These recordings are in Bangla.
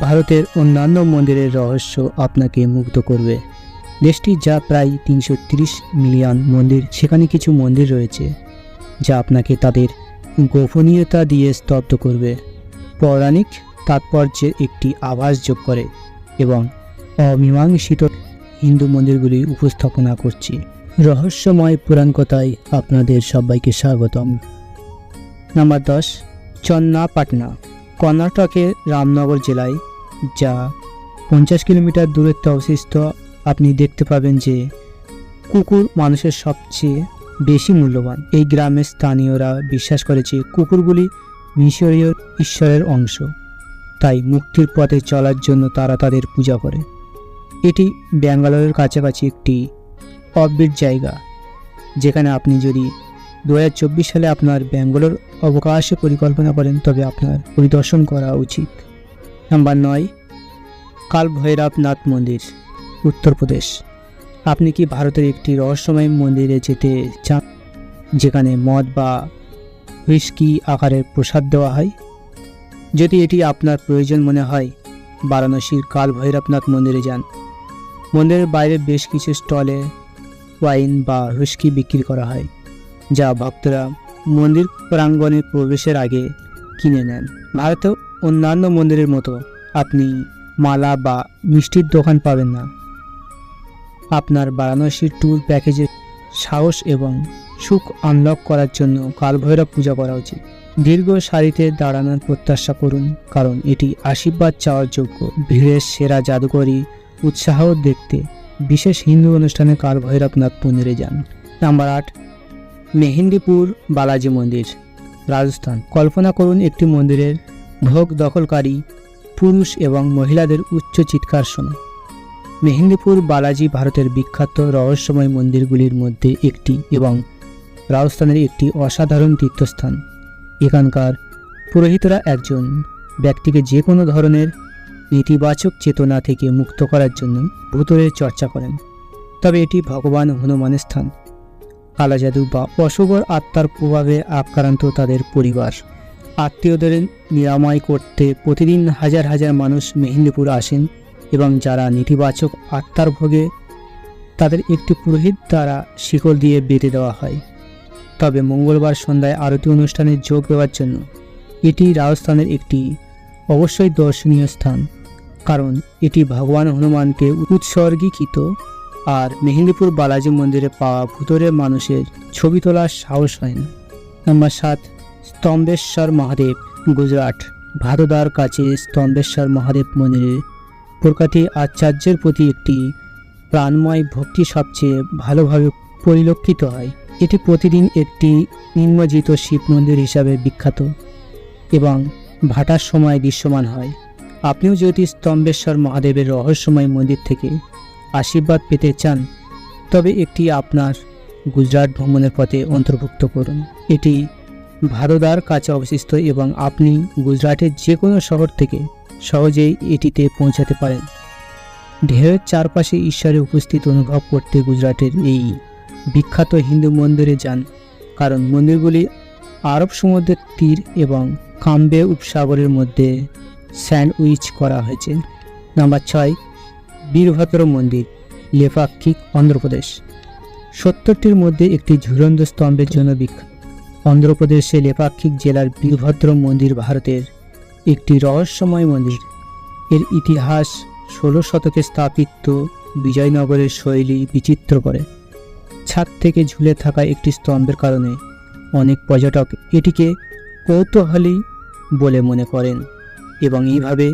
ভারতের অন্যান্য মন্দিরের রহস্য আপনাকে মুগ্ধ করবে। দেশটি যা প্রায় তিনশো মিলিয়ন মন্দির, সেখানে কিছু মন্দির রয়েছে, যা আপনাকে তাদের গোপনীয়তা দিয়ে স্তব্ধ করবে। পৌরাণিক তাৎপর্যের একটি আভাস যোগ করে এবং অমীমাংসিত হিন্দু মন্দিরগুলি উপস্থাপনা করছি। রহস্যময় পুরাণ কথায় আপনাদের সবাইকে স্বাগতম। নাম্বার দশ, চন্নাপাটনা। কর্ণাটকের রামনগর জেলায়, যা পঞ্চাশ কিলোমিটার দূরত্বে অবস্থিত, আপনি দেখতে পাবেন যে কুকুর মানুষের সবচেয়ে বেশি মূল্যবান। এই গ্রামের স্থানীয়রা বিশ্বাস করে যে কুকুরগুলি মিশরীয় ঈশ্বরের অংশ, তাই মুক্তির পথে চলার জন্য তারা তাদের পূজা করে। এটি ব্যাঙ্গালোরের কাছাকাছি একটি অফবিট জায়গা, যেখানে আপনি যদি দু হাজার চব্বিশ সালে আপনার ব্যাঙ্গালোর অবকাশে পরিকল্পনা করেন, তবে আপনার পরিদর্শন করা উচিত। নাম্বার নয়, কাল ভৈরবনাথ মন্দির উত্তরপ্রদেশ আপনি কি ভারতের একটি রহস্যময় মন্দিরে যেতে চান, যেখানে মদ বা হুইস্কি আকারের প্রসাদ দেওয়া হয়? যদি এটি আপনার প্রয়োজন মনে হয়, বারাণসীর কাল ভৈরবনাথ মন্দিরে যান। মন্দিরের বাইরে বেশ কিছু স্টলে ওয়াইন বা হুইস্কি বিক্রি করা হয়। যা ভক্তরা মন্দির প্রাঙ্গণে প্রবেশের আগে কিনে নেন। ভারতেও অন্যান্য মন্দিরের মতো আপনি মালা বা মিষ্টির দোকান পাবেন না। আপনার বারাণসীর ট্যুর প্যাকেজে সাহস এবং সুখ আনলক করার জন্য কালভৈরব পূজা করা উচিত। দীর্ঘ সারিতে দাঁড়ানোর প্রত্যাশা করুন, কারণ এটি আশীর্বাদ চাওয়ার যোগ্য। ভিড়ের সেরা জাদুকরী উৎসাহ দেখতে বিশেষ হিন্দু অনুষ্ঠানে কালভৈরবনাথ মন্দিরে যান। নাম্বার আট মেহেন্দিপুর বালাজি মন্দির, রাজস্থান। কল্পনা করুন একটি মন্দিরের ভোগ দখলকারী পুরুষ এবং মহিলাদের উচ্চ চিৎকার শোনা। মেহেন্দিপুর বালাজি ভারতের বিখ্যাত রহস্যময় মন্দিরগুলির মধ্যে একটি এবং রাজস্থানের একটি অসাধারণ তীর্থস্থান। এখানকার পুরোহিতরা একজন ব্যক্তিকে যে কোনো ধরনের নেতিবাচক চেতনা থেকে মুক্ত করার জন্য ভূতরের চর্চা করেন। তবে এটি ভগবান হনুমানের স্থান। কালাজাদু বা অশুভর আত্মার প্রভাবে আক্রান্ত তাদের পরিবার। আত্মীয়দের নিরাময় করতে প্রতিদিন হাজার হাজার মানুষ মেহেন্দিপুর আসেন এবং যারা নেতিবাচক আত্মার ভোগে, তাদের একটি পুরোহিত দ্বারা শিকল দিয়ে বেঁধে দেওয়া হয়। তবে মঙ্গলবার সন্ধ্যায় আরতি অনুষ্ঠানে যোগ দেওয়ার জন্য এটি রাজস্থানের একটি অবশ্যই দর্শনীয় স্থান। কারণ এটি ভগবান হনুমানকে উৎসর্গীকৃত আর মেহেন্দিপুর বালাজি মন্দিরে পাওয়া ভূতরে মানুষের ছবি তোলার সাহস হয় না। নাম্বার সাত, স্তম্ভেশ্বর মহাদেব, গুজরাট। ভাদোদার কাছে স্তম্ভেশ্বর মহাদেব মন্দিরে প্রকাতি আচার্যের প্রতি একটি প্রাণময় ভক্তি সবচেয়ে ভালোভাবে পরিলক্ষিত হয়। এটি প্রতিদিন একটি নিম্নজিত শিব মন্দির হিসাবে বিখ্যাত এবং ভাটার সময় দৃশ্যমান হয়। আপনিও যদি স্তম্ভেশ্বর মহাদেবের রহস্যময় মন্দির থেকে আশীর্বাদ পেতে চান, তবে একটি আপনার গুজরাট ভ্রমণের পথে অন্তর্ভুক্ত করুন। এটি ভাদোদার কাছে অবস্থিত এবং আপনি গুজরাটের যে কোনো শহর থেকে সহজেই এটিতে পৌঁছাতে পারেন। ঢেউয়ের চারপাশে ঈশ্বরের উপস্থিত অনুভব করতে গুজরাটের এই বিখ্যাত হিন্দু মন্দিরে যান, কারণ মন্দিরগুলি আরব সমুদ্রের তীর এবং কাম্বে উপসাগরের মধ্যে স্যান্ডউইচ করা হয়েছে। নাম্বার ছয় বীরভদ্র মন্দির লেপাক্ষিক অন্ধ্রপ্রদেশ। সত্তরটির মধ্যে একটি ঝুলন্ত স্তম্ভের জন্য বিখ্যাত। অন্ধ্রপ্রদেশে লেপাক্ষিক জেলার বীরভদ্র মন্দির ভারতের একটি রহস্যময় মন্দির। এর ইতিহাস ষোলো শতকে স্থাপিত বিজয়নগরের শৈলী বিচিত্র করে। ছাদ থেকে ঝুলে থাকা একটি স্তম্ভের কারণে অনেক পর্যটক এটিকে কৌতূহলী বলে মনে করেন। এবং এইভাবে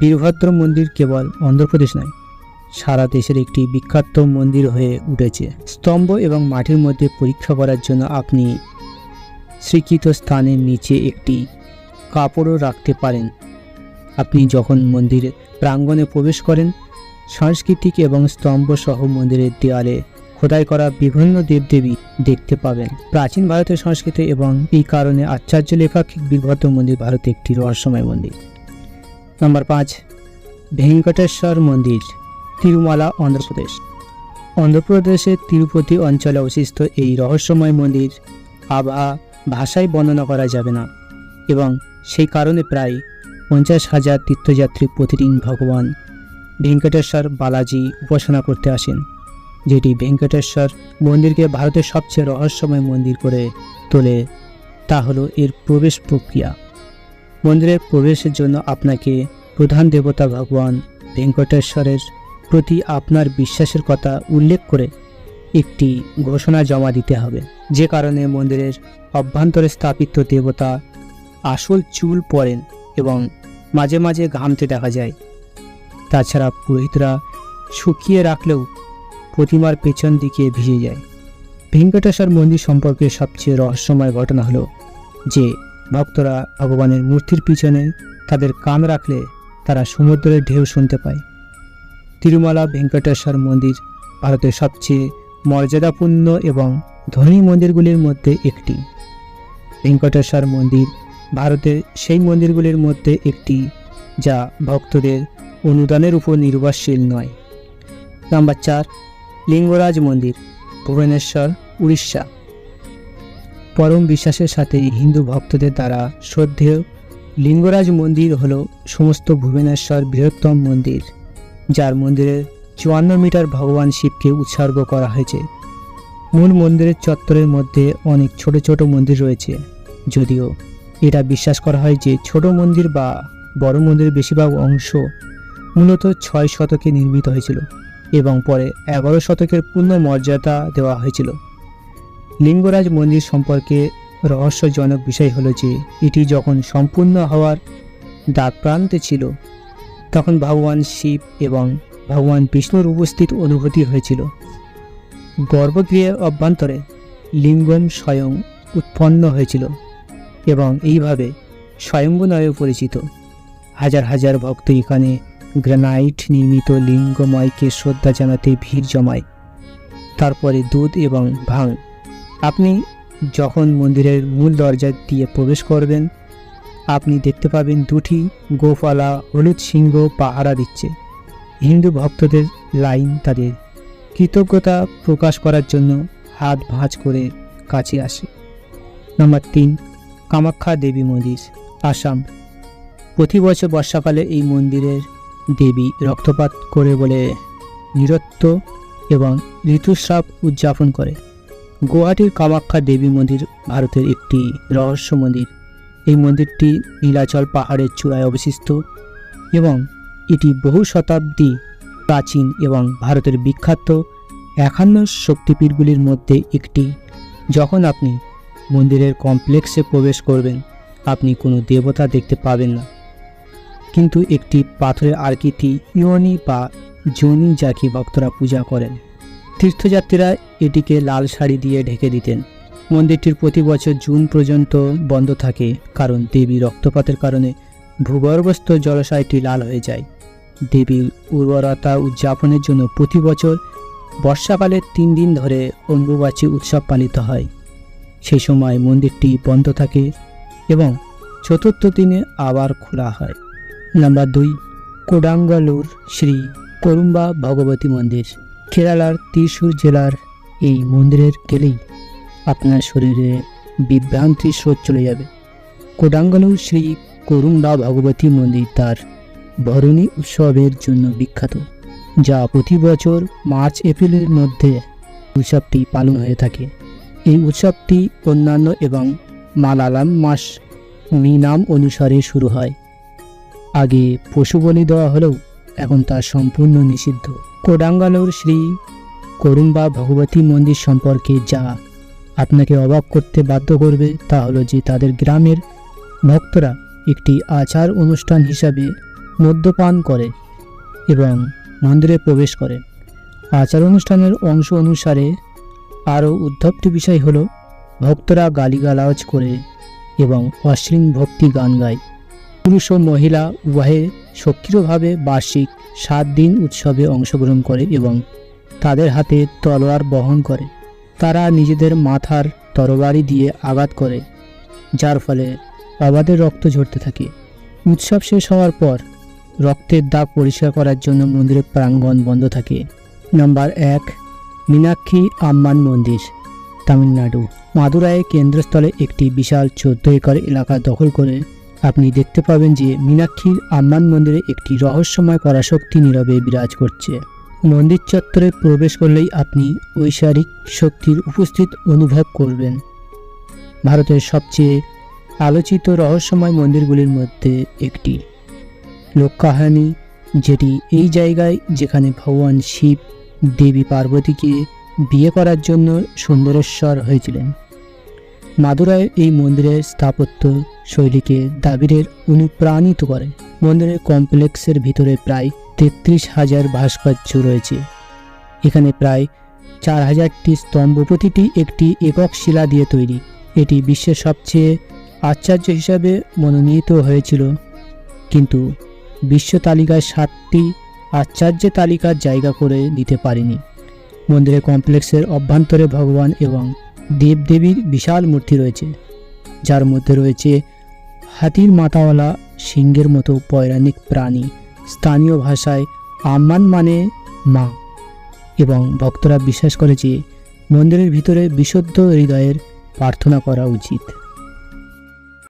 বীরভদ্র মন্দির কেবল অন্ধ্রপ্রদেশ নয় সারা দেশের একটি বিখ্যাত মন্দির হয়ে উঠেছে। স্তম্ভ এবং মাটির মধ্যে পরীক্ষা করার জন্য আপনি স্বীকৃত স্থানের নিচে একটি কাপড়ও রাখতে পারেন। আপনি যখন মন্দিরের প্রাঙ্গণে প্রবেশ করেন, সাংস্কৃতিক এবং স্তম্ভ সহ মন্দিরের দেয়ালে খোদাই করা বিভিন্ন দেবদেবী দেখতে পাবেন। প্রাচীন ভারতের সংস্কৃতি এবং এই কারণে আচার্য লেখাক্ষিক বীরভদ্র মন্দির ভারতে একটি রহস্যময় মন্দির। নম্বর পাঁচ, ভেঙ্কটেশ্বর মন্দির। তিরুমালা, অন্ধ্রপ্রদেশ। অন্ধ্রপ্রদেশের তিরুপতি অঞ্চলে অবস্থিত এই রহস্যময় মন্দির আবহা ভাষায় বর্ণনা করা যাবে না এবং সেই কারণে প্রায় পঞ্চাশ হাজার তীর্থযাত্রী প্রতিদিন ভগবান ভেঙ্কটেশ্বর বালাজি উপাসনা করতে আসেন, যেটি ভেঙ্কটেশ্বর মন্দিরকে ভারতের সবচেয়ে রহস্যময় মন্দির করে তোলে। তা হলো এর প্রবেশ প্রক্রিয়া। মন্দিরের প্রবেশের জন্য আপনাকে প্রধান দেবতা ভগবান ভেঙ্কটেশ্বরের প্রতি আপনার বিশ্বাসের কথা উল্লেখ করে একটি ঘোষণা জমা দিতে হবে। যে কারণে মন্দিরের অভ্যন্তরে স্থাপিত দেবতা আসল চুল পরেন এবং মাঝে মাঝে ঘামতে দেখা যায়। তাছাড়া পুরোহিতরা শুকিয়ে রাখলেও প্রতিমার পেছন দিকে ভিজে যায়। ভেঙ্কটেশ্বর মন্দির সম্পর্কে সবচেয়ে রহস্যময় ঘটনা হলো যে, ভক্তরা ভগবানের মূর্তির পিছনে তাদের কান রাখলে তারা সমুদ্রের ঢেউ শুনতে পায়। তিরুমালা ভেঙ্কটেশ্বর মন্দির, ভারতের সবচেয়ে মর্যাদাপূর্ণ এবং ধনী মন্দিরগুলির মধ্যে একটি। ভেঙ্কটেশ্বর মন্দির ভারতের সেই মন্দিরগুলির মধ্যে একটি, যা ভক্তদের অনুদানের উপর নির্ভরশীল নয়। নাম্বার চার, লিঙ্গরাজ মন্দির, ভুবনেশ্বর, উড়িষ্যা। পরম বিশ্বাসের সাথে হিন্দু ভক্তদের দ্বারা শ্রদ্ধেয় লিঙ্গরাজ মন্দির হল সমস্ত ভুবনেশ্বর বৃহত্তম মন্দির। যার মন্দিরের চুয়ান্ন মিটার ভগবান শিবকে উৎসর্গ করা হয়েছে। মূল মন্দিরের চত্বরের মধ্যে অনেক ছোট ছোট মন্দির রয়েছে। যদিও এটা বিশ্বাস করা হয় যে ছোট মন্দির বা বড় মন্দিরের বেশিরভাগ অংশ মূলত ছয় শতকে নির্মিত হয়েছিল এবং পরে এগারো শতকের পূর্ণ মর্যাদা দেওয়া হয়েছিল। লিঙ্গরাজ মন্দির সম্পর্কে রহস্যজনক বিষয় হলো যে এটি যখন সম্পূর্ণ হওয়ার দ্বারপ্রান্তে ছিল তখন ভগবান শিব এবং ভগবান বিষ্ণুর উপস্থিত অনুভূতি হয়েছিল। গর্ভগৃহের অভ্যন্তরে লিঙ্গম স্বয়ং উৎপন্ন হয়েছিল এবং এইভাবে স্বয়ম্ভু পরিচিত। হাজার হাজার ভক্ত এখানে গ্রানাইট নির্মিত লিঙ্গময়কে শ্রদ্ধা জানাতে ভিড় জমায়। তারপরে দুধ এবং ভাং। আপনি যখন মন্দিরের মূল দরজা দিয়ে প্রবেশ করবেন আপনি দেখতে পাবেন দুটি গোপালা হলুদ সিংহ পাহারা দিচ্ছে। হিন্দু ভক্তদের লাইন তাদের। কৃতজ্ঞতা প্রকাশ করার জন্য হাত ভাঁজ করে কাছে আসে। নম্বর তিন, কামাখ্যা দেবী মন্দির, আসাম। প্রতি বছর বর্ষাকালে এই মন্দিরের দেবী রক্তপাত করে বলে নিরত্ব এবং ঋতুস্রাব উদযাপন করে। গুয়াহাটির কামাখ্যা দেবী মন্দির ভারতের একটি রহস্য মন্দির। এই মন্দিরটি নীলাচল পাহাড়ের চূড়ায় অবস্থিত এবং এটি বহু শতাব্দী প্রাচীন এবং ভারতের বিখ্যাত একান্ন শক্তিপীঠগুলির মধ্যে একটি। যখন আপনি মন্দিরের কমপ্লেক্সে প্রবেশ করবেন, আপনি কোনো দেবতা দেখতে পাবেন না। কিন্তু একটি পাথরের আকৃতি ইয়নি বা জনি যাকে ভক্তরা পূজা করেন, তীর্থযাত্রীরা এটিকে লাল শাড়ি দিয়ে ঢেকে দিতেন। মন্দিরটির প্রতি বছর জুন পর্যন্ত বন্ধ থাকে, কারণ দেবী রক্তপাতের কারণে ভূগর্ভস্থ জলাশয়টি লাল হয়ে যায়। দেবীর উর্বরতা উদযাপনের জন্য প্রতি বছর বর্ষাকালে তিন দিন ধরে অম্বুবাচী উৎসব পালিত হয়। সেই সময় মন্দিরটি বন্ধ থাকে এবং চতুর্থ দিনে আবার খোলা হয়। নাম্বার দুই, কোডাঙ্গালুর শ্রী করুম্বা ভগবতী মন্দির, কেরালার ত্রিশূর জেলার এই মন্দিরের গেলেই আপনার শরীরে বিভ্রান্তির স্রোত চলে যাবে। কোডাঙ্গালুর শ্রী করুম্বা ভগবতী মন্দির তার বরণী উৎসবের জন্য বিখ্যাত, যা প্রতি বছর মার্চ, এপ্রিলের মধ্যে উৎসবটি পালন হয়ে থাকে। এই উৎসবটি অন্যান্য এবং মালালাম মাস মিনাম অনুসারে শুরু হয়। আগে পশু বলি দেওয়া হলেও এখন তা সম্পূর্ণ নিষিদ্ধ। কোডাঙ্গালোর শ্রী করুম্বা ভগবতী মন্দির সম্পর্কে যা আপনাকে অবাক করতে বাধ্য করবে তা হলো যে তাদের গ্রামের ভক্তরা একটি আচার অনুষ্ঠান হিসাবে মদ্যপান করে এবং মন্দিরে প্রবেশ করে। আচার অনুষ্ঠানের অংশ অনুসারে আরও উদ্ধপ্ত বিষয় হলো, ভক্তরা গালিগালাজ করে এবং অশ্লীল ভক্তি গান গায়। পুরুষ ও মহিলা উভয়ে সক্রিয়ভাবে বার্ষিক সাত দিন উৎসবে অংশগ্রহণ করে এবং তাদের হাতে তলোয়ার বহন করে। তারা নিজেদের মাথার তরবারি দিয়ে আঘাত করে, যার ফলে অবাধে রক্ত ঝরতে থাকে। উৎসব শেষ হওয়ার পর রক্তের দাগ পরিষ্কার করার জন্য মন্দিরের প্রাঙ্গণ বন্ধ থাকে। নাম্বার এক, মীনাক্ষী আম্মান মন্দির, তামিলনাড়ু। মাদুরাই কেন্দ্রস্থলে একটি বিশাল চোদ্দ একর এলাকা দখল করে আপনি দেখতে পাবেন যে মীনাক্ষীর আম্মান মন্দিরে একটি রহস্যময় পরাশক্তি নীরবে বিরাজ করছে। মন্দির চত্বরে প্রবেশ করলেই আপনি ঐশ্বরিক শক্তির উপস্থিত অনুভব করবেন। ভারতের সবচেয়ে আলোচিত রহস্যময় মন্দিরগুলির মধ্যে একটি। লোককাহানি, যেটি এই জায়গায় যেখানে ভগবান শিব, দেবী পার্বতীকে বিয়ে করার জন্য সুন্দরেশ্বর হয়েছিলেন। মাদুরায় এই মন্দিরের স্থাপত্য শৈলীকে দাবিরের অনুপ্রাণিত করে। মন্দিরের কমপ্লেক্সের ভিতরে প্রায় তেত্রিশ হাজার ভাস্কর্য রয়েছে। এখানে প্রায় চার হাজারটি স্তম্ভ, প্রতিটি একটি একক শিলা দিয়ে তৈরি। এটি বিশ্বের সবচেয়ে আশ্চর্য হিসাবে মনোনীত হয়েছিল। কিন্তু বিশ্ব তালিকায় সাতটি আশ্চর্যের তালিকার জায়গা করে দিতে পারেনি। মন্দিরের কমপ্লেক্সের অভ্যন্তরে ভগবান এবং দেবদেবীর বিশাল মূর্তি রয়েছে। যার মধ্যে রয়েছে হাতির মাথাওয়ালা সিংহের মতো পৌরাণিক প্রাণী। স্থানীয় ভাষায় আম্মান মানে মা। এবং ভক্তরা বিশ্বাস করে যে মন্দিরের ভিতরে বিশুদ্ধ হৃদয়ের প্রার্থনা করা উচিত।